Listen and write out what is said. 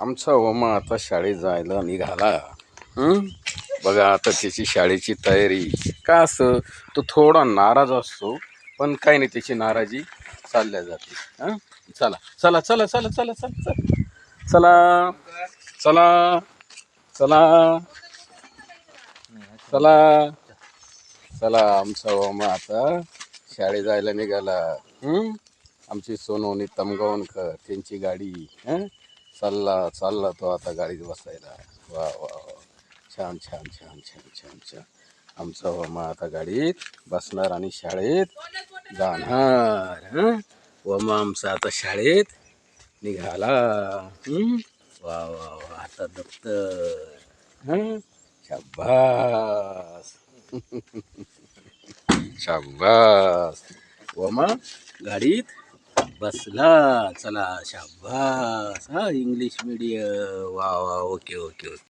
आमचा ओमा आता शाळेत जायला निघाला. बघा आता त्याची शाळेची तयारी. का असं? तो थोडा नाराज असतो पण काही नाही त्याची नाराजी चालल्या जाते. हां? चला चला चला चला चला चला चला. चला चला चला. चला. आमचा ओमा आता शाळेत जायला निघाला. आमची सोनवणी तमगावणकर त्यांची गाडी. हं? चालला चालला तो आता गाडीत बसायला. वा वा वा. छान छान छान छान छान छान. आमचा वमा आता गाडीत बसणार आणि शाळेत जाणार हां? वमा आमचा आता शाळेत निघाला. वा वा वा. आता दप्तर हं? शाबास. शाबास. वमा गाडीत बसला. चला शाबास. हा इंग्लिश मीडियम वा वा ओके ओके ओके.